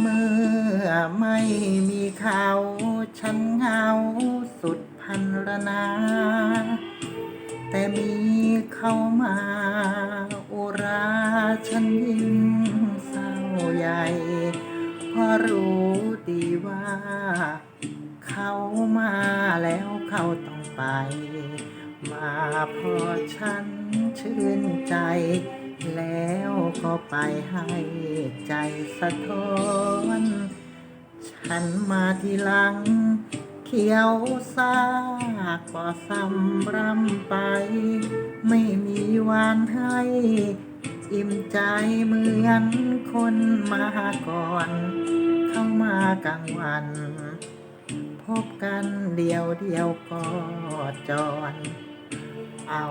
เมื่อไม่มีเขาฉันเหงาสุดพันรนา แต่มีเขามาอุราฉันยิ่งเศร้าใหญ่เพราะรู้ดีว่า เขามาแล้วเขาต้องไป มาพอฉันชื่นใจ แล้วก็ไปให้ใจสะท้อน ฉันมาทีหลัง เขียวซากก็ซ้ำรำไป ไม่มีวันให้ อิ่มใจเหมือนคนมาก่อน เข้ามากลางวัน พบกันเดียวเดียวก็จอน เอา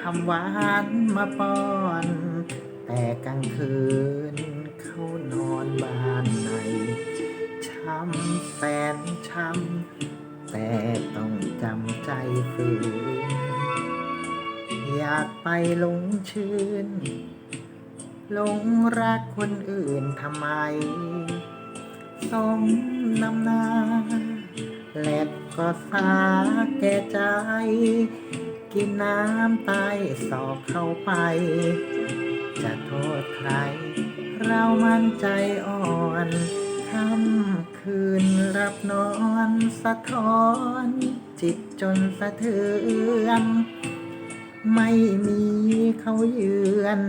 คำหวานมาป้อน แต่กลางคืนเขานอนบ้านในช้ำแสนช้ำ แต่ต้องจำใจฝืน อยากไปหลงชื่นหลงรักคนอื่นทำไมสมน้ำหน้าแลดก็สาแก่ใจ กินน้ำตายสอบเข้าไป จะโทษใคร เรามั่นใจอ่อนค่ำคืนรับนอนสะท้อน จิตจนสะเทือน ไม่มีเขาเยือน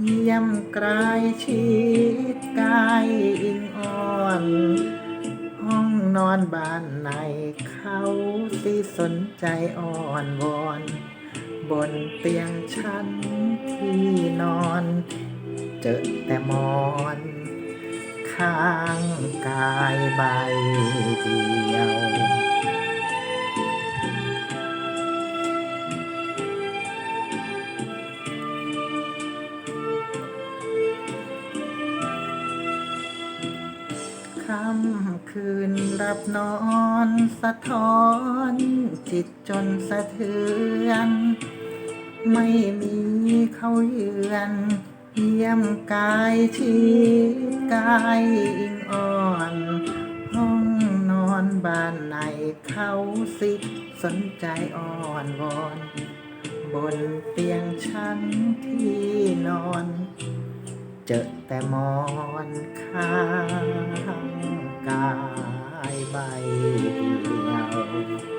เยี่ยมกลายชิดกายอิงอ่อน ห้องนอนบ้านในเขาสิสนใจอ่อนวอน บนเตียงฉันที่นอน เจอแต่หมอน ข้างกายใบเดียว ค่ำคืนรับนอนสะท้อน จิตจนสะเทือน ไม่มีเขาเยือน เยี่ยมกายชีกายอิงอ่อน ห้องนอนบ้านในเขาสิสนใจอ่อนวอน บนเตียงฉันที่นอน เจอแต่มอนข้างกายใบเดียว